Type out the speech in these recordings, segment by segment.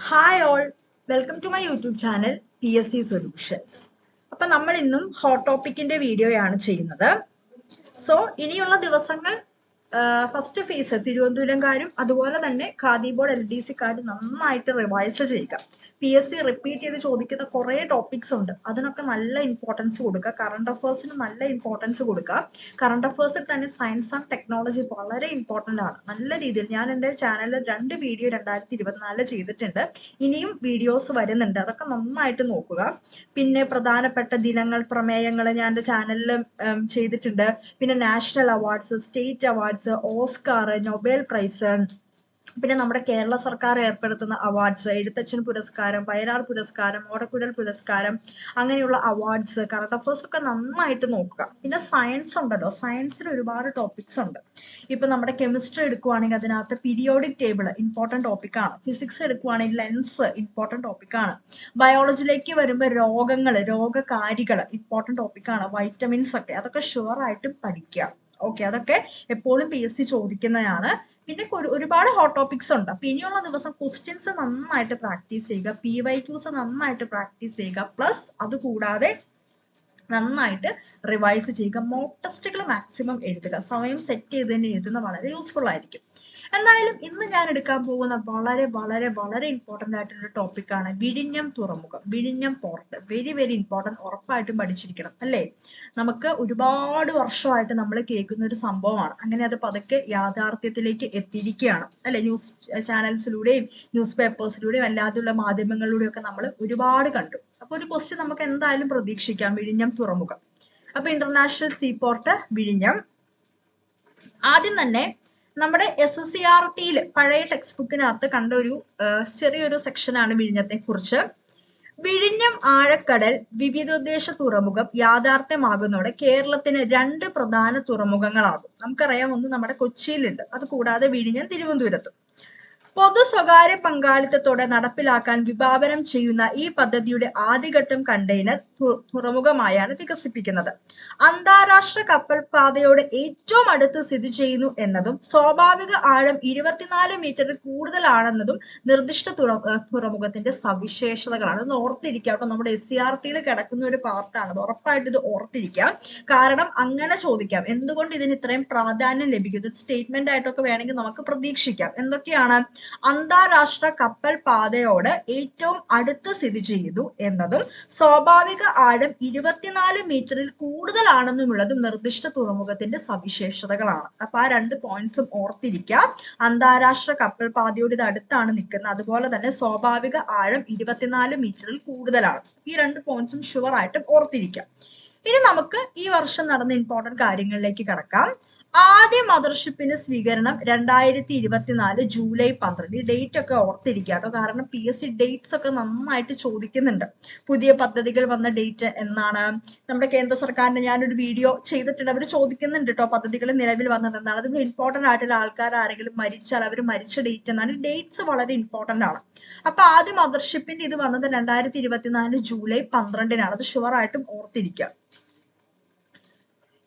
Hi all welcome to my YouTube channel P S C solutions അപ്പം നമ്മൾ ഇന്നും hot ടോപ്പിക്കിന്റെ വീഡിയോയാണ് ചെയ്യുന്നത്. സോ ഇനിയുള്ള ദിവസങ്ങൾ ഫസ്റ്റ് ഫേസ് തിരുവനന്തപുരംകാരും അതുപോലെ തന്നെ ഖാദി ബോർഡ് എൽ ഡി സിക്കാരും നന്നായിട്ട് റിവൈസ് ചെയ്യുക. പി എസ് സി റിപ്പീറ്റ് ചെയ്ത് ചോദിക്കുന്ന കുറേ ടോപ്പിക്സ് ഉണ്ട്. അതിനൊക്കെ നല്ല ഇമ്പോർട്ടൻസ് കൊടുക്കുക. കറണ്ട് അഫേഴ്സിന് നല്ല ഇമ്പോർട്ടൻസ് കൊടുക്കുക. കറണ്ട് അഫേഴ്സിൽ തന്നെ സയൻസ് ആൻഡ് ടെക്നോളജി വളരെ ഇമ്പോർട്ടന്റ് ആണ്. നല്ല രീതിയിൽ ഞാൻ എന്റെ ചാനലിൽ രണ്ട് വീഡിയോ രണ്ടായിരത്തി ഇരുപത്തിനാലിൽ ചെയ്തിട്ടുണ്ട്. ഇനിയും വീഡിയോസ് വരുന്നുണ്ട്. അതൊക്കെ നന്നായിട്ട് നോക്കുക. പിന്നെ പ്രധാനപ്പെട്ട ദിനങ്ങൾ പ്രമേയങ്ങൾ ഞാൻ എന്റെ ചാനലിൽ ചെയ്തിട്ടുണ്ട്. പിന്നെ national awards state awards Oscar Nobel prize പിന്നെ നമ്മുടെ കേരള സർക്കാർ ഏർപ്പെടുത്തുന്ന അവാർഡ്സ് എഴുത്തച്ഛൻ പുരസ്കാരം വയലാർ പുരസ്കാരം ഓടക്കുഴൽ പുരസ്കാരം അങ്ങനെയുള്ള അവാർഡ്സ് കറണ്ട് അഫേഴ്സ് ഒക്കെ നന്നായിട്ട് നോക്കുക. പിന്നെ സയൻസ് ഉണ്ടല്ലോ സയൻസിൽ ഒരുപാട് ടോപ്പിക്സ് ഉണ്ട്. ഇപ്പൊ നമ്മുടെ കെമിസ്ട്രി എടുക്കുവാണെങ്കിൽ അതിനകത്ത് പീരിയോഡിക് ടേബിൾ ഇമ്പോർട്ടന്റ് ടോപ്പിക്കാണ് ഫിസിക്സ് എടുക്കുവാണെങ്കിൽ ലെൻസ് ഇമ്പോർട്ടന്റ് ടോപ്പിക്കാണ് ബയോളജിയിലേക്ക് വരുമ്പോൾ രോഗങ്ങൾ രോഗകാരികൾ ഇമ്പോർട്ടന്റ് ടോപ്പിക്കാണ് വൈറ്റമിൻസ് ഒക്കെ അതൊക്കെ ഷുവർ ആയിട്ട് പഠിക്കുക. ഓക്കെ അതൊക്കെ എപ്പോഴും പി എസ് സി ചോദിക്കുന്നതാണ്. പിന്നെ ഒരുപാട് ഹോട്ട് ടോപ്പിക്സ് ഉണ്ട്. അപ്പൊ ഇനിയുള്ള ദിവസം ക്വസ്റ്റ്യൻസ് നന്നായിട്ട് പ്രാക്ടീസ് ചെയ്യുക. പി വൈ ക്യൂസ് നന്നായിട്ട് പ്രാക്ടീസ് ചെയ്യുക. പ്ലസ് അത് കൂടാതെ നന്നായിട്ട് റിവൈസ് ചെയ്യുക. മോക്ക് ടെസ്റ്റുകൾ മാക്സിമം എഴുതുക. സമയം സെറ്റ് ചെയ്ത് തന്നെ എഴുതുന്ന വളരെ യൂസ്ഫുൾ ആയിരിക്കും. എന്തായാലും ഇന്ന് ഞാൻ എടുക്കാൻ പോകുന്ന വളരെ വളരെ വളരെ ഇമ്പോർട്ടന്റ് ആയിട്ടുള്ള ടോപ്പിക്കാണ് വിഴിഞ്ഞം തുറമുഖം. വിഴിഞ്ഞം പോർട്ട് വെരി വെരി ഇമ്പോർട്ടന്റ് ഉറപ്പായിട്ടും പഠിച്ചിരിക്കണം അല്ലേ? നമുക്ക് ഒരുപാട് വർഷമായിട്ട് നമ്മൾ കേൾക്കുന്ന ഒരു സംഭവമാണ്. അങ്ങനെ അത് പതുക്കെ യാഥാർത്ഥ്യത്തിലേക്ക് എത്തിയിരിക്കുകയാണ് അല്ലെ? ന്യൂസ് ചാനൽസിലൂടെയും ന്യൂസ് പേപ്പേഴ്സിലൂടെയും അല്ലാതെയുള്ള മാധ്യമങ്ങളിലൂടെയും ഒക്കെ നമ്മൾ ഒരുപാട് കണ്ടു. അപ്പോൾ ഒരു ക്വസ്റ്റ്യൻ നമുക്ക് എന്തായാലും പ്രതീക്ഷിക്കാം വിഴിഞ്ഞം തുറമുഖം. അപ്പൊ ഇന്റർനാഷണൽ സീ പോർട്ട് വിഴിഞ്ഞം. ആദ്യം തന്നെ നമ്മുടെ എസ് എസ് സി ആർ ടിയിൽ പഴയ ടെക്സ്റ്റ് ബുക്കിനകത്ത് കണ്ട ഒരു ചെറിയൊരു സെക്ഷനാണ് വിഴിഞ്ഞത്തെ കുറിച്ച് വിഴിഞ്ഞം ആഴക്കടൽ വിവിധോദ്ദേശ തുറമുഖം യാഥാർത്ഥ്യമാകുന്നതോടെ കേരളത്തിന് രണ്ട് പ്രധാന തുറമുഖങ്ങളാകും. നമുക്കറിയാം ഒന്ന് നമ്മുടെ കൊച്ചിയിലുണ്ട്. അത് കൂടാതെ വിഴിഞ്ഞം തിരുവനന്തപുരത്തും. പൊതു സ്വകാര്യ പങ്കാളിത്തത്തോടെ നടപ്പിലാക്കാൻ വിഭാവനം ചെയ്യുന്ന ഈ പദ്ധതിയുടെ ആദ്യഘട്ടം കണ്ടെയ്നർ തുറമുഖമായാണ് വികസിപ്പിക്കുന്നത്. അന്താരാഷ്ട്ര കപ്പൽ പാതയോട് ഏറ്റവും അടുത്ത് സ്ഥിതി ചെയ്യുന്നു എന്നതും സ്വാഭാവിക ആഴം ഇരുപത്തിനാല് മീറ്ററിൽ കൂടുതലാണെന്നതും നിർദ്ദിഷ്ട തുറമുഖത്തിന്റെ സവിശേഷതകളാണ്. ഇത് ഓർത്തിരിക്കുക. കേട്ടോ നമ്മുടെ എസ് സി ആർ ടിയിൽ കിടക്കുന്ന ഒരു പാർട്ടാണ്. ഉറപ്പായിട്ട് ഇത് ഓർത്തിരിക്കാം. കാരണം അങ്ങനെ ചോദിക്കാം. എന്തുകൊണ്ട് ഇതിന് ഇത്രയും പ്രാധാന്യം ലഭിക്കുന്നു? സ്റ്റേറ്റ്മെന്റ് ആയിട്ടൊക്കെ വേണമെങ്കിൽ നമുക്ക് പ്രതീക്ഷിക്കാം. എന്തൊക്കെയാണ് അന്താരാഷ്ട്ര കപ്പൽ പാതയോട് ഏറ്റവും അടുത്ത് സ്ഥിതി ചെയ്തു എന്നതും സ്വാഭാവിക ആഴം ഇരുപത്തിനാല് മീറ്ററിൽ കൂടുതലാണെന്നുമുള്ളതും നിർദ്ദിഷ്ട തുറമുഖത്തിന്റെ സവിശേഷതകളാണ്. അപ്പൊ ആ രണ്ട് പോയിന്റ്സും ഓർത്തിരിക്കുക. അന്താരാഷ്ട്ര കപ്പൽ പാതയോട് ഇത് അടുത്താണ് നിൽക്കുന്നത്. അതുപോലെ തന്നെ സ്വാഭാവിക ആഴം ഇരുപത്തിനാല് മീറ്ററിൽ കൂടുതലാണ്. ഈ രണ്ട് പോയിന്റ്സും ഷുവർ ആയിട്ടും ഓർത്തിരിക്കാം ഇനി നമുക്ക് ഈ വർഷം നടന്ന ഇമ്പോർട്ടന്റ് കാര്യങ്ങളിലേക്ക് കടക്കാം. ആദ്യ മദർഷിപ്പിന് സ്വീകരണം രണ്ടായിരത്തി ഇരുപത്തിനാല് ജൂലൈ പന്ത്രണ്ട്. ഈ ഡേറ്റ് ഒക്കെ ഓർത്തിരിക്കുക. കാരണം പി എസ് സി ഡേറ്റ്സ് ഒക്കെ നന്നായിട്ട് ചോദിക്കുന്നുണ്ട്. പുതിയ പദ്ധതികൾ വന്ന ഡേറ്റ് എന്നാണ്. നമ്മുടെ കേന്ദ്ര സർക്കാരിന് ഞാനൊരു വീഡിയോ ചെയ്തിട്ടുണ്ട്. അവർ ചോദിക്കുന്നുണ്ട് കേട്ടോ പദ്ധതികൾ നിലവിൽ വന്നത് എന്നാണ് അതിൽ ഇമ്പോർട്ടന്റ് ആയിട്ടുള്ള ആൾക്കാർ ആരെങ്കിലും മരിച്ചാൽ അവർ മരിച്ച ഡേറ്റ് എന്നാണ്. ഡേറ്റ്സ് വളരെ ഇമ്പോർട്ടന്റ് ആണ്. അപ്പൊ ആദ്യ മദർഷിപ്പിന്റെ ഇത് വന്നത് രണ്ടായിരത്തി ഇരുപത്തിനാല് ജൂലൈ പന്ത്രണ്ടിനാണ്. അത് ഷുവർ ആയിട്ടും ഓർത്തിരിക്കുക.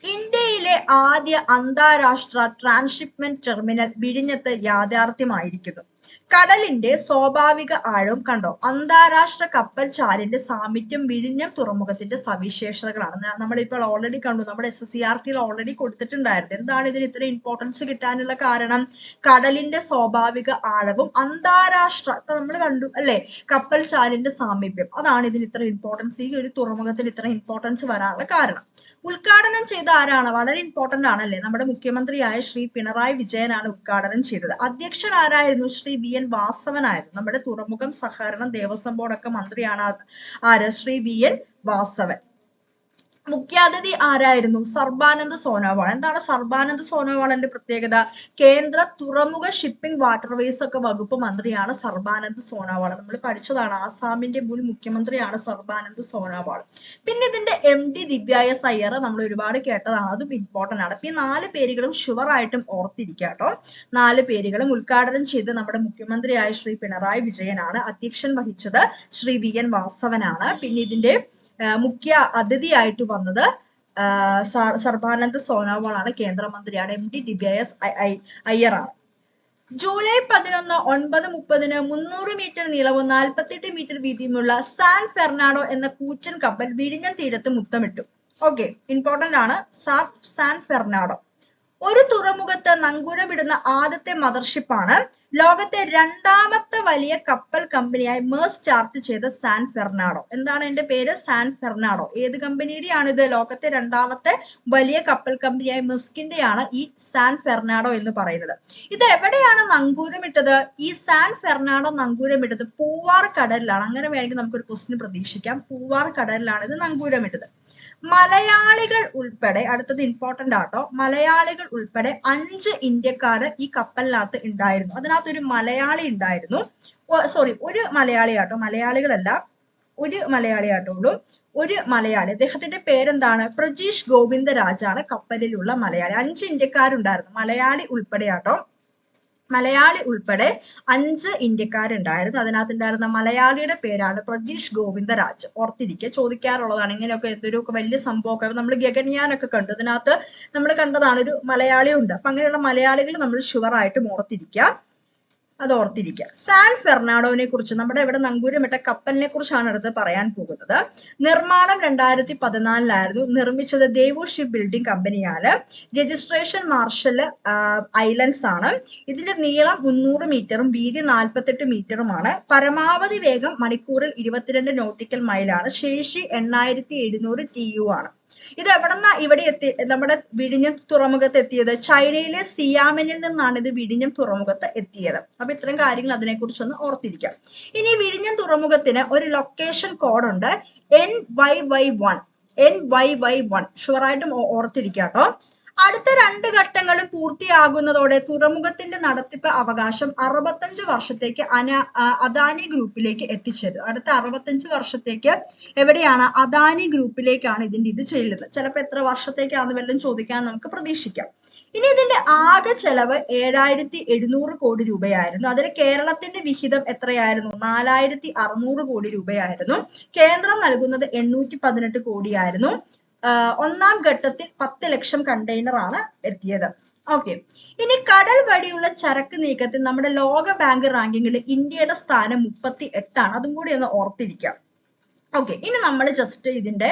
ഇന്ത്യയിലെ ആദ്യ അന്താരാഷ്ട്ര ട്രാൻസ്ഷിപ്മെന്റ് ടെർമിനൽ വിഴിഞ്ഞത്ത് യാഥാർത്ഥ്യമായിരിക്കുന്നു. കടലിന്റെ സ്വാഭാവിക ആഴവും കണ്ടോ? അന്താരാഷ്ട്ര കപ്പൽ ചാലിന്റെ സാമീപ്യം വിഴിഞ്ഞം തുറമുഖത്തിന്റെ സവിശേഷതകളാണ്. നമ്മളിപ്പോൾ ഓൾറെഡി കണ്ടു നമ്മുടെ എസ് എസ് സി ആർ ടിയിൽ ഓൾറെഡി കൊടുത്തിട്ടുണ്ടായിരുന്നു. എന്താണ് ഇതിന് ഇത്ര ഇമ്പോർട്ടൻസ് കിട്ടാനുള്ള കാരണം? കടലിന്റെ സ്വാഭാവിക ആഴവും അന്താരാഷ്ട്ര ഇപ്പൊ നമ്മൾ കണ്ടു അല്ലെ? കപ്പൽ ചാലിന്റെ സാമീപ്യം. അതാണ് ഇതിന് ഇത്ര ഇമ്പോർട്ടൻസ് ഈ ഒരു തുറമുഖത്തിന് ഇത്ര ഇമ്പോർട്ടൻസ് വരാനുള്ള കാരണം. ഉദ്ഘാടനം ചെയ്ത ആരാണ്? വളരെ ഇമ്പോർട്ടന്റ് ആണല്ലേ? നമ്മുടെ മുഖ്യമന്ത്രിയായ ശ്രീ പിണറായി വിജയനാണ് ഉദ്ഘാടനം ചെയ്തത്. അധ്യക്ഷൻ ആരായിരുന്നു? ശ്രീ വി. എൻ വാസവനായിരുന്നു. നമ്മുടെ തുറമുഖം സഹകരണം ദേവസ്വം ബോർഡൊക്കെ മന്ത്രിയാണ് ആര്? ശ്രീ വി. എൻ. വാസവൻ. മുഖ്യാതിഥി ആരായിരുന്നു? സർബാനന്ദ് സോനോവാൾ. എന്താണ് സർബാനന്ദ് സോനോവാളിന്റെ പ്രത്യേകത? കേന്ദ്ര തുറമുഖ ഷിപ്പിംഗ് വാട്ടർവേസ് ഒക്കെ വകുപ്പ് മന്ത്രിയാണ് സർബാനന്ദ് സോനോവാൾ. നമ്മൾ പഠിച്ചതാണ് ആസാമിന്റെ മുൻ മുഖ്യമന്ത്രിയാണ് സർബാനന്ദ് സോനോവാൾ. പിന്നെ ഇതിന്റെ എം ഡി ദിവ്യായ സയ്യർ നമ്മൾ ഒരുപാട് കേട്ടതാണ്. അതും ഇമ്പോർട്ടന്റ് ആണ്. ഈ നാല് പേരുകളും ഷുവർ ആയിട്ടും ഓർത്തിരിക്കാട്ടോ നാല് പേരുകളും ഉദ്ഘാടനം ചെയ്ത് നമ്മുടെ മുഖ്യമന്ത്രിയായ ശ്രീ പിണറായി വിജയനാണ്. അധ്യക്ഷൻ വഹിച്ചത് ശ്രീ വി എൻ വാസവനാണ്. പിന്നെ ഇതിന്റെ മുഖ്യ അതിഥിയായിട്ട് വന്നത് സർബാനന്ദ് സോനോവാളാണ് കേന്ദ്രമന്ത്രിയാണ് എം ഡി ദിവ്യ എസ് അയ്യറാണ്. ജൂലൈ പതിനൊന്ന് ഒൻപത് മുപ്പതിന് മുന്നൂറ് മീറ്റർ നീളവും നാൽപ്പത്തെട്ട് മീറ്റർ വീതിയുമുള്ള സാൻ ഫെർണാഡോ എന്ന കൂച്ചൻ കപ്പൽ വിഴിഞ്ഞൻ തീരത്ത് മുത്തമിട്ടു ഓക്കെ ഇമ്പോർട്ടന്റ് ആണ്. San Fernando. ഒരു തുറമുഖത്ത് നങ്കൂരമിടുന്ന ആദ്യത്തെ മദർഷിപ്പാണ് ലോകത്തെ രണ്ടാമത്തെ വലിയ കപ്പൽ കമ്പനിയായി മേഴ്സ് ചാർട്ട് ചെയ്ത സാൻ ഫെർണാഡോ എന്താണ് എന്റെ പേര്? സാൻ ഫെർണാഡോ ഏത് കമ്പനിയുടെയാണ് ഇത് ലോകത്തെ രണ്ടാമത്തെ വലിയ കപ്പൽ കമ്പനിയായ മെസ്കിന്റെയാണ് ഈ സാൻ ഫെർണാഡോ എന്ന് പറയുന്നത്. ഇത് എവിടെയാണ് നങ്കൂരമിട്ടത്? ഈ സാൻ ഫെർണാഡോ നങ്കൂരമിട്ടത് പൂവാർ കടലിലാണ് അങ്ങനെ വേണമെങ്കിൽ നമുക്കൊരു ക്വസ്റ്റിന് പ്രതീക്ഷിക്കാം. പൂവാർ കടലിലാണ് ഇത് നങ്കൂരമിട്ടത്. മലയാളികൾ ഉൾപ്പെടെ അടുത്തത് ഇമ്പോർട്ടന്റ് ആട്ടോ. മലയാളികൾ ഉൾപ്പെടെ അഞ്ച് ഇന്ത്യക്കാർ ഈ കപ്പലിനകത്ത് ഉണ്ടായിരുന്നു. അതിനകത്ത് ഒരു മലയാളി ഉണ്ടായിരുന്നു. സോറി ഒരു മലയാളി ആട്ടോ. മലയാളികളല്ല ഒരു മലയാളി ആട്ടോ ഉള്ളൂ. ഒരു മലയാളി. അദ്ദേഹത്തിന്റെ പേരെന്താണ്? പ്രജീഷ് ഗോവിന്ദരാജാണ് കപ്പലിലുള്ള മലയാളി. അഞ്ച് ഇന്ത്യക്കാരുണ്ടായിരുന്നു. മലയാളി ഉൾപ്പെടെ ആട്ടോ. മലയാളി ഉൾപ്പെടെ അഞ്ച് ഇന്ത്യക്കാരുണ്ടായിരുന്നു. അതിനകത്ത് ഉണ്ടായിരുന്ന മലയാളിയുടെ പേരാണ് പ്രജീഷ് ഗോവിന്ദരാജ്. ഓർത്തിരിക്കുക ചോദിക്കാറുള്ളതാണ്. ഇങ്ങനെയൊക്കെ എന്തൊരു വലിയ സംഭവമൊക്കെ നമ്മൾ ഗഗൻയാനൊക്കെ കണ്ടു. അതിനകത്ത് നമ്മൾ കണ്ടതാണ് ഒരു മലയാളി ഉണ്ട്. അപ്പൊ അങ്ങനെയുള്ള മലയാളികൾ നമ്മൾ ഷുവറായിട്ടും ഓർത്തിരിക്കുക അത് ഓർത്തിരിക്കുക സാൻ ഫെർണാഡോനെ കുറിച്ച് നമ്മുടെ ഇവിടെ നങ്കൂരമിട്ട കപ്പലിനെ കുറിച്ചാണ് അടുത്ത് പറയാൻ പോകുന്നത്. നിർമ്മാണം രണ്ടായിരത്തി പതിനാലിലായിരുന്നു നിർമ്മിച്ചത് ദേവു ഷിപ്പ് ബിൽഡിംഗ് കമ്പനിയാണ്. രജിസ്ട്രേഷൻ മാർഷൽ ഐലൻഡ്സ് ആണ്. ഇതിന്റെ നീളം മുന്നൂറ് മീറ്ററും വീതി നാൽപ്പത്തെട്ട് മീറ്ററുമാണ്. പരമാവധി വേഗം മണിക്കൂറിൽ ഇരുപത്തിരണ്ട് നോട്ടിക്കൽ മൈലാണ്. ശേഷി എണ്ണായിരത്തി എഴുന്നൂറ് ടി യു ആണ്. ഇത് എവിടെന്നാ ഇവിടെ എത്തി നമ്മുടെ വിഴിഞ്ഞം തുറമുഖത്ത് എത്തിയത്? ചൈനയിലെ സിയാമനിൽ നിന്നാണ് ഇത് വിഴിഞ്ഞം തുറമുഖത്ത് എത്തിയത്. അപ്പൊ ഇത്തരം കാര്യങ്ങൾ അതിനെക്കുറിച്ചൊന്ന് ഓർത്തിരിക്കാം. ഇനി വിഴിഞ്ഞം തുറമുഖത്തിന് ഒരു location code N. Y Y one N Y Y one one ഷുവറായിട്ടും ഓർത്തിരിക്കാം കേട്ടോ അടുത്ത രണ്ട് ഘട്ടങ്ങളും പൂർത്തിയാകുന്നതോടെ തുറമുഖത്തിന്റെ നടത്തിപ്പ് അവകാശം അറുപത്തഞ്ച് വർഷത്തേക്ക് അന അദാനി ഗ്രൂപ്പിലേക്ക് എത്തിച്ചേരും. അടുത്ത അറുപത്തഞ്ച് വർഷത്തേക്ക് എവിടെയാണ് അദാനി ഗ്രൂപ്പിലേക്കാണ് ഇതിന്റെ ഇത് ചെയ്യുന്നത് ചിലപ്പോൾ എത്ര വർഷത്തേക്കാണെന്ന് വല്ലതും ചോദിക്കാൻ നമുക്ക് പ്രതീക്ഷിക്കാം. ഇനി ഇതിന്റെ ആകെ ചെലവ് ഏഴായിരത്തി എഴുന്നൂറ് കോടി രൂപയായിരുന്നു. അതിൽ കേരളത്തിന്റെ വിഹിതം എത്രയായിരുന്നു? നാലായിരത്തി അറുന്നൂറ് കോടി രൂപയായിരുന്നു. കേന്ദ്രം നൽകുന്നത് എണ്ണൂറ്റി പതിനെട്ട് കോടിയായിരുന്നു. ഒന്നാം ഘട്ടത്തിൽ പത്ത് ലക്ഷം കണ്ടെയ്നർ ആണ് എത്തിയത്. ഓക്കെ ഇനി കടൽ വഴിയുള്ള ചരക്ക് നീക്കത്തിൽ നമ്മുടെ ലോക ബാങ്ക് റാങ്കിങ്ങിൽ ഇന്ത്യയുടെ സ്ഥാനം മുപ്പത്തി എട്ടാണ് അതും കൂടി ഒന്ന് ഓർത്തിരിക്കാം. ഓക്കെ ഇനി നമ്മൾ ജസ്റ്റ് ഇതിന്റെ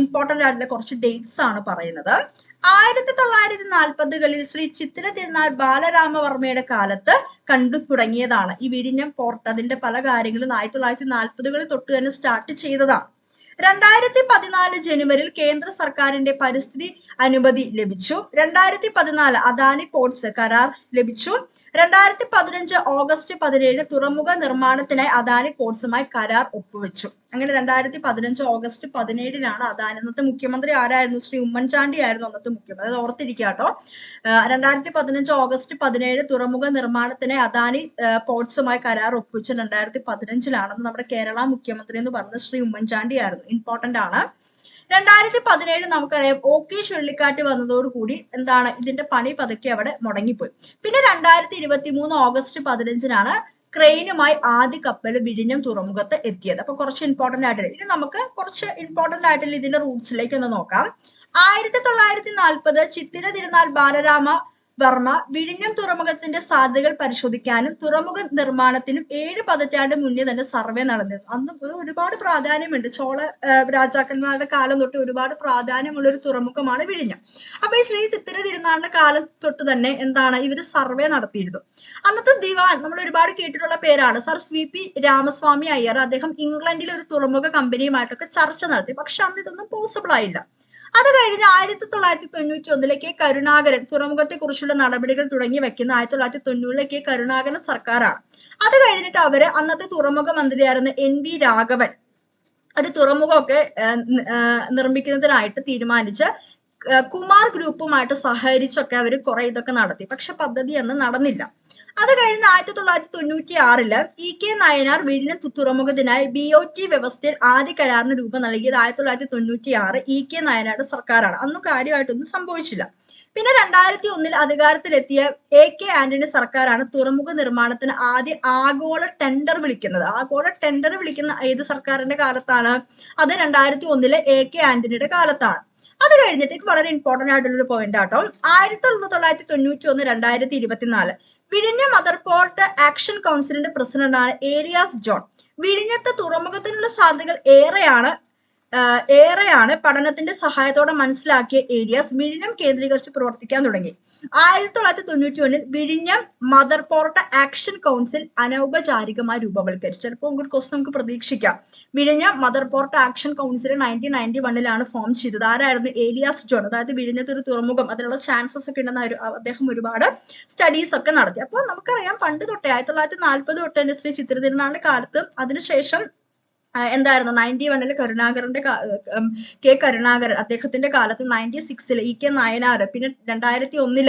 ഇമ്പോർട്ടന്റ് ആയിട്ടുള്ള കുറച്ച് ഡേറ്റ്സ് ആണ് പറയുന്നത്. ആയിരത്തി തൊള്ളായിരത്തി നാൽപ്പതുകളിൽ ശ്രീ ചിത്തിര തിരുനാൾ ബാലരാമവർമ്മയുടെ കാലത്ത് കണ്ടു തുടങ്ങിയതാണ്. ഈ വിഴിഞ്ഞം പോർട്ട് അതിന്റെ പല കാര്യങ്ങളും ആയിരത്തി തൊള്ളായിരത്തി നാൽപ്പതുകളിൽ തൊട്ട് തന്നെ സ്റ്റാർട്ട് ചെയ്തതാണ്. രണ്ടായിരത്തി പതിനാല് ജനുവരിയിൽ കേന്ദ്ര സർക്കാരിന്റെ പരിസ്ഥിതി അനുമതി ലഭിച്ചു. രണ്ടായിരത്തി പതിനാല് അദാനി പോർട്സ് കരാർ ലഭിച്ചു. രണ്ടായിരത്തി പതിനഞ്ച് ഓഗസ്റ്റ് പതിനേഴ് തുറമുഖ നിർമ്മാണത്തിനായി അദാനി പോർട്സുമായി കരാർ ഒപ്പുവെച്ചു. അങ്ങനെ രണ്ടായിരത്തി പതിനഞ്ച് ഓഗസ്റ്റ് പതിനേഴിനാണ് അദാനി അന്നത്തെ മുഖ്യമന്ത്രി ആരായിരുന്നു? ശ്രീ ഉമ്മൻചാണ്ടി ആയിരുന്നു അന്നത്തെ മുഖ്യമന്ത്രി. അത് ഓർത്തിരിക്കുക കേട്ടോ. രണ്ടായിരത്തി പതിനഞ്ച് ഓഗസ്റ്റ് പതിനേഴ് തുറമുഖ നിർമ്മാണത്തിനായി അദാനി പോർട്സുമായി കരാർ ഒപ്പുവെച്ചു രണ്ടായിരത്തി പതിനഞ്ചിലാണെന്ന് നമ്മുടെ കേരള മുഖ്യമന്ത്രി എന്ന് പറഞ്ഞത് ശ്രീ ഉമ്മൻചാണ്ടി ആയിരുന്നു. ഇമ്പോർട്ടന്റ് ആണ്. രണ്ടായിരത്തി പതിനേഴ് നമുക്കറിയാം ഓക്കെ ചുഴലിക്കാറ്റ് വന്നതോടുകൂടി എന്താണ് ഇതിന്റെ പണി പതുക്കെ അവിടെ മുടങ്ങിപ്പോയി. പിന്നെ രണ്ടായിരത്തി ഇരുപത്തി മൂന്ന് ഓഗസ്റ്റ് പതിനഞ്ചിനാണ് ക്രെയിനുമായി ആദ്യ കപ്പൽ വിഴിഞ്ഞം തുറമുഖത്ത് എത്തിയത്. അപ്പൊ കുറച്ച് ഇമ്പോർട്ടന്റ് ആയിട്ടുള്ള ഇനി നമുക്ക് കുറച്ച് ഇമ്പോർട്ടന്റ് ആയിട്ടുള്ള ഇതിന്റെ റൂട്ട്സിലേക്ക് ഒന്ന് നോക്കാം. ആയിരത്തി തൊള്ളായിരത്തി നാൽപ്പത് ചിത്തിര തിരുനാൾ ബാലരാമ വർമ്മ വിഴിഞ്ഞം തുറമുഖത്തിന്റെ സാധ്യതകൾ പരിശോധിക്കാനും തുറമുഖ നിർമ്മാണത്തിനും ഏഴ് പതിറ്റാണ്ട് മുന്നേ തന്നെ സർവേ നടന്നിരുന്നു. അന്ന് ഒരുപാട് പ്രാധാന്യമുണ്ട്. ചോള രാജാക്കന്മാരുടെ കാലം തൊട്ട് ഒരുപാട് പ്രാധാന്യമുള്ള ഒരു തുറമുഖമാണ് വിഴിഞ്ഞം. അപ്പൊ ഈ ശ്രീ ചിത്തിര തിരുനാളിന്റെ കാലം തൊട്ട് തന്നെ എന്താണ് ഇവർ സർവേ നടത്തിയിരുന്നു. അന്നത്തെ ദിവാൻ നമ്മൾ ഒരുപാട് കേട്ടിട്ടുള്ള പേരാണ്. Sir V P Ramaswamy Iyer അദ്ദേഹം ഇംഗ്ലണ്ടിലെ ഒരു തുറമുഖ കമ്പനിയുമായിട്ടൊക്കെ ചർച്ച നടത്തി. പക്ഷെ അന്ന് ഇതൊന്നും പോസിബിൾ ആയില്ല. അത് കഴിഞ്ഞ് ആയിരത്തി തൊള്ളായിരത്തി തൊണ്ണൂറ്റി ഒന്നിലെ കെ കരുണാകരൻ തുറമുഖത്തെ കുറിച്ചുള്ള നടപടികൾ തുടങ്ങി വെക്കുന്ന ആയിരത്തി തൊള്ളായിരത്തി തൊണ്ണൂറിലെ കെ കരുണാകരൻ സർക്കാരാണ്. അത് കഴിഞ്ഞിട്ട് അവർ അന്നത്തെ തുറമുഖ മന്ത്രിയായിരുന്ന എൻ വി രാഘവൻ അത് തുറമുഖമൊക്കെ നിർമ്മിക്കുന്നതിനായിട്ട് തീരുമാനിച്ച് കുമാർ ഗ്രൂപ്പുമായിട്ട് സഹകരിച്ചൊക്കെ അവർ കുറെ ഇതൊക്കെ നടത്തി. പക്ഷെ പദ്ധതി അന്ന് നടന്നില്ല. അത് കഴിഞ്ഞ് ആയിരത്തി തൊള്ളായിരത്തി തൊണ്ണൂറ്റി ആറിൽ ഇ കെ നയനാർ വിഴിഞ്ഞം തുറമുഖത്തിനായി ബി ഒ ടി വ്യവസ്ഥയിൽ ആദ്യ കരാറിന് രൂപം നൽകിയത് ആയിരത്തി തൊള്ളായിരത്തി തൊണ്ണൂറ്റി ആറ് ഇ കെ നയനാരുടെ സർക്കാരാണ്. അന്നും കാര്യമായിട്ടൊന്നും സംഭവിച്ചില്ല. പിന്നെ രണ്ടായിരത്തി ഒന്നിൽ അധികാരത്തിലെത്തിയ എ കെ ആന്റണി സർക്കാരാണ് തുറമുഖ നിർമ്മാണത്തിന് ആദ്യ ആഗോള ടെൻഡർ വിളിക്കുന്നത്. ആഗോള ടെൻഡർ വിളിക്കുന്ന ഏത് സർക്കാരിന്റെ കാലത്താണ്? അത് രണ്ടായിരത്തി ഒന്നിലെ എ കെ ആന്റണിയുടെ കാലത്താണ്. അത് കഴിഞ്ഞിട്ട് വളരെ ഇമ്പോർട്ടന്റ് ആയിട്ടുള്ള ഒരു പോയിന്റ് ആട്ടോ. ആയിരത്തി തൊള്ളായിരത്തി തൊണ്ണൂറ്റി ഒന്ന് രണ്ടായിരത്തി ഇരുപത്തിനാല് വിഴിഞ്ഞ മദർ പോർട്ട് ആക്ഷൻ കൗൺസിലിന്റെ പ്രസിഡന്റാണ് ഏരിയാസ് ജോൺ. വിഴിഞ്ഞത്തെ തുറമുഖത്തിനുള്ള സാധ്യതകൾ ഏറെയാണ് ഏറെയാണ് പഠനത്തിന്റെ സഹായത്തോടെ മനസ്സിലാക്കിയ ഏരിയാസ് വിഴിഞ്ഞം കേന്ദ്രീകരിച്ച് പ്രവർത്തിക്കാൻ തുടങ്ങി. ആയിരത്തി തൊള്ളായിരത്തി തൊണ്ണൂറ്റി ഒന്നിൽ വിഴിഞ്ഞം മദർ പോർട്ട് ആക്ഷൻ കൗൺസിൽ അനൗപചാരികമായി രൂപവൽക്കരിച്ചു. ചിലപ്പോൾ ക്വസ്റ്റ് നമുക്ക് പ്രതീക്ഷിക്കാം. വിഴിഞ്ഞം mother port action council nineteen ninety വണ്ണിലാണ് form ചെയ്തത്. ആരായിരുന്നു? ഏലിയാസ് ജോൺ. അതായത് വിഴിഞ്ഞത്ത് ഒരു തുറമുഖം അതിനുള്ള ചാൻസസ് ഒക്കെ ഉണ്ടെന്ന് അദ്ദേഹം ഒരുപാട് സ്റ്റഡീസ് ഒക്കെ നടത്തി. അപ്പോൾ നമുക്കറിയാം പണ്ട് തൊട്ടേ ആയിരത്തി തൊള്ളായിരത്തി നാൽപ്പത് തൊട്ടേ ശ്രീ ചിത്രതിരുനാളിന്റെ കാലത്ത് അതിനുശേഷം എന്തായിരുന്നു? നയന്റി വണ്ണിൽ കരുണാകരന്റെ കെ കരുണാകരൻ അദ്ദേഹത്തിന്റെ കാലത്ത് നയന്റി സിക്സിൽ ഇ കെ നായനാർ പിന്നെ രണ്ടായിരത്തി ഒന്നിൽ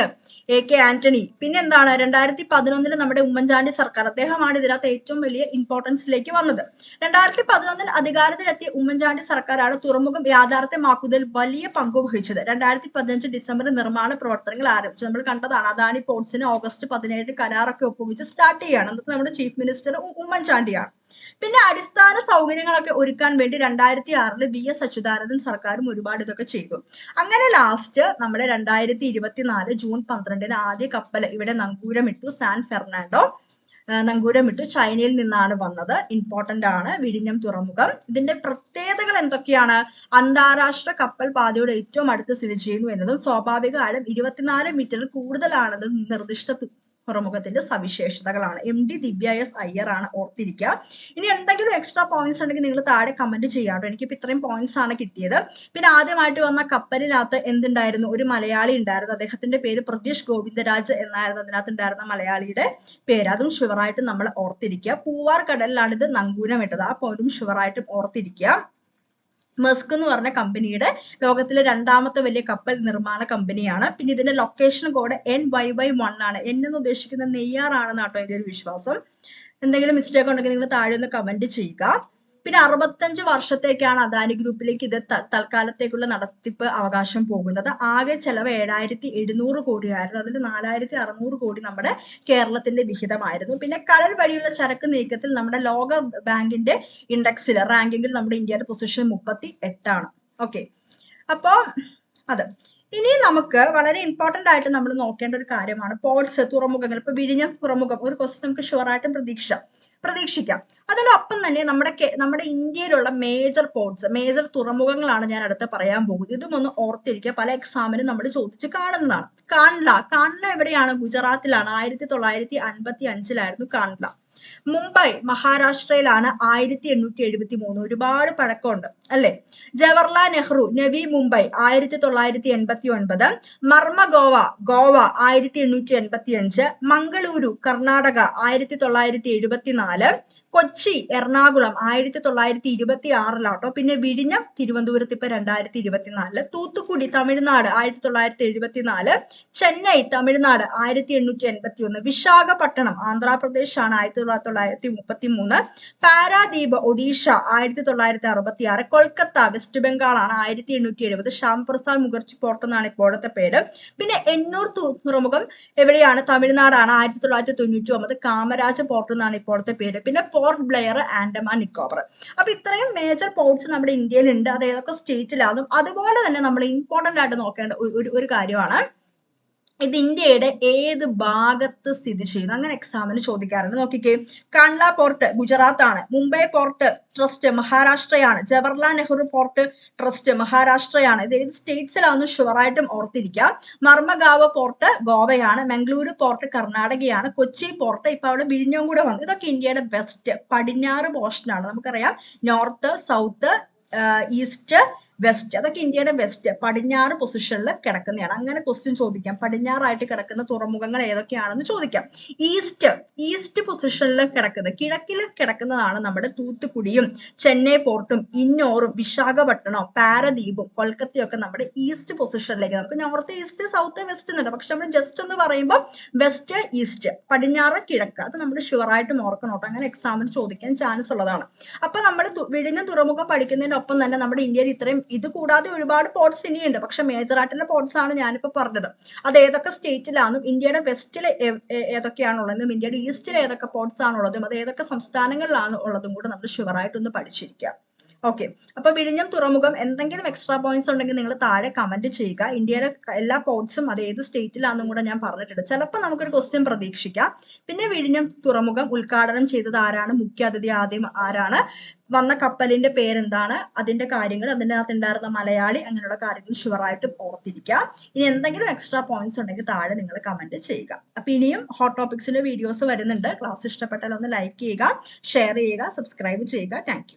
എ കെ ആന്റണി പിന്നെ എന്താണ്? രണ്ടായിരത്തി പതിനൊന്നിൽ നമ്മുടെ ഉമ്മൻചാണ്ടി സർക്കാർ അദ്ദേഹമാണ് ഇതിനകത്ത് ഏറ്റവും വലിയ ഇമ്പോർട്ടൻസിലേക്ക് വന്നത്. രണ്ടായിരത്തി പതിനൊന്നിൽ അധികാരത്തിലെത്തിയ ഉമ്മൻചാണ്ടി സർക്കാരാണ് തുറമുഖം യാഥാർത്ഥ്യമാക്കുന്നതിൽ വലിയ പങ്ക് വഹിച്ചത്. രണ്ടായിരത്തി പതിനഞ്ച് ഡിസംബറിൽ നിർമ്മാണ പ്രവർത്തനങ്ങൾ ആരംഭിച്ചു. നമ്മൾ കണ്ടതാണ് അദാനി പോർട്സിന് ഓഗസ്റ്റ് പതിനേഴ് കരാറൊക്കെ ഒപ്പുവെച്ച് സ്റ്റാർട്ട് ചെയ്യാണ്. എന്നിട്ട് നമ്മുടെ ചീഫ് മിനിസ്റ്റർ ഉമ്മൻചാണ്ടിയാണ്. പിന്നെ അടിസ്ഥാന സൗകര്യങ്ങളൊക്കെ ഒരുക്കാൻ വേണ്ടി രണ്ടായിരത്തി ആറിൽ ബി എസ് അച്യുതാനന്ദൻ സർക്കാരും ഒരുപാട് ഇതൊക്കെ ചെയ്തു. അങ്ങനെ ലാസ്റ്റ് നമ്മുടെ രണ്ടായിരത്തി ഇരുപത്തിനാല് ജൂൺ പന്ത്രണ്ടിന് ആദ്യ കപ്പൽ ഇവിടെ നങ്കൂരമിട്ടു സാൻ ഫെർണാണ്ടോ. നങ്കൂരം നങ്കൂരമിട്ടു ചൈനയിൽ നിന്നാണ് വന്നത്. ഇമ്പോർട്ടന്റ് ആണ് വിഴിഞ്ഞം തുറമുഖം. ഇതിന്റെ പ്രത്യേകതകൾ എന്തൊക്കെയാണ്? അന്താരാഷ്ട്ര കപ്പൽ പാതയുടെ ഏറ്റവും അടുത്ത് സ്ഥിതി ചെയ്യുന്നു എന്നതും സ്വാഭാവിക ആഴം ഇരുപത്തിനാല് മീറ്ററിൽ കൂടുതലാണെന്ന് നിർദ്ദിഷ്ട തുറമുഖത്തിന്റെ സവിശേഷതകളാണ്. M D Divya S Iyer ആണ് ഓർത്തിരിക്കുക. ഇനി എന്തെങ്കിലും എക്സ്ട്രാ പോയിന്റ്സ് ഉണ്ടെങ്കിൽ നിങ്ങൾ താഴെ കമന്റ് ചെയ്യാട്ടോ എനിക്കിപ്പോ ഇത്രയും പോയിന്റ്സ് ആണ് കിട്ടിയത്. പിന്നെ ആദ്യമായിട്ട് വന്ന കപ്പലിനകത്ത് എന്തുണ്ടായിരുന്നു? ഒരു മലയാളി ഉണ്ടായിരുന്നു. അദ്ദേഹത്തിന്റെ പേര് പ്രതീഷ് ഗോവിന്ദരാജ് എന്നായിരുന്നു. അതിനകത്ത് ഉണ്ടായിരുന്ന മലയാളിയുടെ പേര്. അതും ഷുവറായിട്ട് നമ്മൾ ഓർത്തിരിക്കുക. പൂവാർ കടലിലാണ് ഇത് നങ്കൂരം ഇട്ടത്. ആ പോയിന്റും ഷുവറായിട്ടും ഓർത്തിരിക്കുക. മെസ്ക് എന്ന് പറഞ്ഞ കമ്പനിയുടെ ലോകത്തിലെ രണ്ടാമത്തെ വലിയ കപ്പൽ നിർമ്മാണ കമ്പനിയാണ് പിന്നെ ഇതിന്റെ location code N Y Y one ആണ്. എൻ എന്ന് ഉദ്ദേശിക്കുന്നത് നെയ്യാറാണെന്നാട്ടോ എന്റെ ഒരു വിശ്വാസം. എന്തെങ്കിലും മിസ്റ്റേക്ക് ഉണ്ടെങ്കിൽ നിങ്ങൾ താഴെ ഒന്ന് കമന്റ് ചെയ്യുക. പിന്നെ അറുപത്തഞ്ച് വർഷത്തേക്കാണ് അദാനി ഗ്രൂപ്പിലേക്ക് ഇത് തൽക്കാലത്തേക്കുള്ള നടത്തിപ്പ് അവകാശം പോകുന്നത്. ആകെ ചെലവ് ഏഴായിരത്തി എഴുന്നൂറ് കോടിയായിരുന്നു. അതിൽ നാലായിരത്തി അറുന്നൂറ് കോടി നമ്മുടെ കേരളത്തിന്റെ വിഹിതമായിരുന്നു. പിന്നെ കടൽ വഴിയുള്ള ചരക്ക് നീക്കത്തിൽ നമ്മുടെ ലോക ബാങ്കിന്റെ ഇൻഡെക്സിൽ റാങ്കിങ്ങിൽ നമ്മുടെ ഇന്ത്യയുടെ പൊസിഷൻ മുപ്പത്തി എട്ടാണ്. ഓക്കെ. അപ്പോ അത്. ഇനി നമുക്ക് വളരെ ഇമ്പോർട്ടന്റ് ആയിട്ട് നമ്മൾ നോക്കേണ്ട ഒരു കാര്യമാണ് പോർട്സ് തുറമുഖങ്ങൾ ഇപ്പൊ വിഴിഞ്ഞം തുറമുഖം ഒരു ക്വസ്റ്റ്യൻ നമുക്ക് ഷുവർ ആയിട്ടും പ്രതീക്ഷിക്കാം പ്രതീക്ഷിക്കാം. അതിനൊപ്പം തന്നെ നമ്മുടെ നമ്മുടെ ഇന്ത്യയിലുള്ള മേജർ പോർട്സ് മേജർ തുറമുഖങ്ങളാണ് ഞാൻ അടുത്ത് പറയാൻ പോകുന്നത്. ഇതും ഒന്ന് ഓർത്തിരിക്കുക. പല എക്സാമിനും നമ്മൾ ചോദിച്ച് കാണുന്നതാണ്. കാൺല കാൺല എവിടെയാണ്? ഗുജറാത്തിലാണ്. ആയിരത്തി തൊള്ളായിരത്തി അൻപത്തി അഞ്ചിലായിരുന്നു കാൺല. മുംബൈ മഹാരാഷ്ട്രയിലാണ്. ആയിരത്തി എണ്ണൂറ്റി എഴുപത്തി മൂന്ന് ഒരുപാട് പഴക്കമുണ്ട്. അല്ലെ? ജവഹർലാൽ നെഹ്റു നവി മുംബൈ ആയിരത്തി തൊള്ളായിരത്തി എൺപത്തി ഒൻപത് മർമ്മ ഗോവ ഗോവ ആയിരത്തി എണ്ണൂറ്റി എൺപത്തി അഞ്ച് മംഗളൂരു കർണാടക ആയിരത്തി തൊള്ളായിരത്തി എഴുപത്തിനാല് കൊച്ചി എറണാകുളം ആയിരത്തി തൊള്ളായിരത്തി ഇരുപത്തി ആറിലാട്ടോ പിന്നെ വിഴിഞ്ഞം തിരുവനന്തപുരത്ത് ഇപ്പൊ രണ്ടായിരത്തി ഇരുപത്തിനാലിൽ തൂത്തുക്കുടി തമിഴ്നാട് ആയിരത്തി തൊള്ളായിരത്തി എഴുപത്തിനാല് ചെന്നൈ തമിഴ്നാട് ആയിരത്തി എണ്ണൂറ്റി എൺപത്തി ഒന്ന് വിശാഖപട്ടണം ആന്ധ്രാപ്രദേശ് ആണ് ആയിരത്തി തൊള്ളായിരത്തി മുപ്പത്തി മൂന്ന് പാരാദ്വീപ് ഒഡീഷ ആയിരത്തി തൊള്ളായിരത്തി അറുപത്തി ആറ് കൊൽക്കത്ത വെസ്റ്റ് ബംഗാളാണ് ആയിരത്തി എണ്ണൂറ്റി എഴുപത്. ശ്യാംപ്രസാദ് മുഖർജി പോർട്ട് എന്നാണ് ഇപ്പോഴത്തെ പേര്. പിന്നെ തു- തുറമുഖം എവിടെയാണ്? തമിഴ്നാടാണ് ആയിരത്തി തൊള്ളായിരത്തി തൊണ്ണൂറ്റി ഒമ്പത്. കാമരാജ പോർട്ട് എന്നാണ് ഇപ്പോഴത്തെ പേര്. പിന്നെ പോർട്ട് ബ്ലെയർ ആൻഡമാൻ നിക്കോബർ അപ്പൊ ഇത്രയും മേജർ പോർട്ട്സ് നമ്മുടെ ഇന്ത്യയിലുണ്ട്. അത് ഏതൊക്കെ സ്റ്റേറ്റിലാകും അതുപോലെ തന്നെ നമ്മൾ ഇമ്പോർട്ടന്റ് ആയിട്ട് നോക്കേണ്ട ഒരു ഒരു കാര്യമാണ്. ഇത് ഇന്ത്യയുടെ ഏത് ഭാഗത്ത് സ്ഥിതി ചെയ്യുന്നു? അങ്ങനെ എക്സാമിന് ചോദിക്കാറുണ്ട്. നോക്കിക്കേ. കാൺല പോർട്ട് ഗുജറാത്ത് ആണ്. മുംബൈ പോർട്ട് ട്രസ്റ്റ് മഹാരാഷ്ട്രയാണ്. ജവഹർലാൽ നെഹ്റു പോർട്ട് ട്രസ്റ്റ് മഹാരാഷ്ട്രയാണ്. ഇത് ഏത് സ്റ്റേറ്റ്സിലാണെന്ന് ഷുവറായിട്ടും ഓർത്തിരിക്കുക. മർമ്മഗാവ് പോർട്ട് ഗോവയാണ്. മംഗളൂരു പോർട്ട് കർണാടകയാണ്. കൊച്ചി പോർട്ട് ഇപ്പൊ അവിടെ വിഴിഞ്ഞം കൂടെ വന്നു. ഇതൊക്കെ ഇന്ത്യയുടെ വെസ്റ്റ് പടിഞ്ഞാറ് പോർഷനാണ് നമുക്കറിയാം. നോർത്ത് സൗത്ത് ഈസ്റ്റ് വെസ്റ്റ് അതൊക്കെ ഇന്ത്യയുടെ വെസ്റ്റ് പടിഞ്ഞാറ് പൊസിഷനിൽ കിടക്കുന്നതാണ്. അങ്ങനെ ക്വസ്റ്റ്യൻ ചോദിക്കാം. പടിഞ്ഞാറായിട്ട് കിടക്കുന്ന തുറമുഖങ്ങൾ ഏതൊക്കെയാണെന്ന് ചോദിക്കാം. ഈസ്റ്റ് ഈസ്റ്റ് പൊസിഷനിൽ കിടക്കുന്നത് കിഴക്കിൽ കിടക്കുന്നതാണ് നമ്മുടെ തൂത്തുക്കുടിയും ചെന്നൈ പോർട്ടും ഇന്നോറും വിശാഖപട്ടണം പാരദ്വീപും കൊൽക്കത്തയും ഒക്കെ നമ്മുടെ ഈസ്റ്റ് പൊസിഷനിലേക്ക് നമുക്ക് നോർത്ത് ഈസ്റ്റ് സൗത്ത് വെസ്റ്റ് എന്നുണ്ട് പക്ഷെ നമ്മൾ ജസ്റ്റ് ഒന്ന് പറയുമ്പോൾ വെസ്റ്റ് ഈസ്റ്റ് പടിഞ്ഞാറ് കിഴക്ക്. അത് നമ്മൾ ഷുവറായിട്ടും ഓർക്കണം അങ്ങനെ എക്സാമിന് ചോദിക്കാൻ ചാൻസ് ഉള്ളതാണ്. അപ്പൊ നമ്മൾ വിഴിഞ്ഞ തുറമുഖം പഠിക്കുന്നതിനൊപ്പം തന്നെ നമ്മുടെ ഇന്ത്യയിൽ ഇത്രയും ഇത് കൂടാതെ ഒരുപാട് പോർട്സ് ഇനിയുണ്ട്. പക്ഷെ മേജർ ആയിട്ടുള്ള പോർട്സ് ആണ് ഞാനിപ്പോൾ പറഞ്ഞത്. അത് ഏതൊക്കെ സ്റ്റേറ്റിലാണെന്നും ഇന്ത്യയുടെ വെസ്റ്റിൽ ഏതൊക്കെയാണുള്ളതെന്നും ഇന്ത്യയുടെ ഈസ്റ്റിൽ ഏതൊക്കെ പോർട്സ് ആണുള്ളതും അത് ഏതൊക്കെ സംസ്ഥാനങ്ങളിലാണ് ഉള്ളതും കൂടെ നമ്മൾ ഷുവറായിട്ടൊന്ന് പഠിച്ചിരിക്കുക ഓക്കെ അപ്പൊ വിഴിഞ്ഞം തുറമുഖം എന്തെങ്കിലും എക്സ്ട്രാ പോയിന്റ്സ് ഉണ്ടെങ്കിൽ നിങ്ങൾ താഴെ കമന്റ് ചെയ്യുക. ഇന്ത്യയുടെ എല്ലാ പോർട്സും അത് ഏത് സ്റ്റേറ്റിലാണെന്നും കൂടെ ഞാൻ പറഞ്ഞിട്ടുണ്ട്. ചിലപ്പോൾ നമുക്കൊരു ക്വസ്റ്റ്യൻ പ്രതീക്ഷിക്കാം. പിന്നെ വിഴിഞ്ഞം തുറമുഖം ഉദ്ഘാടനം ചെയ്തത് ആരാണ്? മുഖ്യ അതിഥി ആദ്യം ആരാണ്? വന്ന കപ്പലിന്റെ പേരെന്താണ്? അതിന്റെ കാര്യങ്ങൾ അതിന്റെ അകത്ത് ഉണ്ടായിരുന്ന മലയാളി അങ്ങനെയുള്ള കാര്യങ്ങൾ ഷുവറായിട്ട് ഓർത്തിരിക്കുക ഇനി എന്തെങ്കിലും എക്സ്ട്രാ പോയിന്റ്സ് ഉണ്ടെങ്കിൽ താഴെ നിങ്ങൾ കമന്റ് ചെയ്യുക. അപ്പൊ ഇനിയും ഹോട്ട് ടോപ്പിക്സിന്റെ വീഡിയോസ് വരുന്നുണ്ട്. ക്ലാസ് ഇഷ്ടപ്പെട്ടാൽ ഒന്ന് ലൈക്ക് ചെയ്യുക ഷെയർ ചെയ്യുക സബ്സ്ക്രൈബ് ചെയ്യുക. താങ്ക്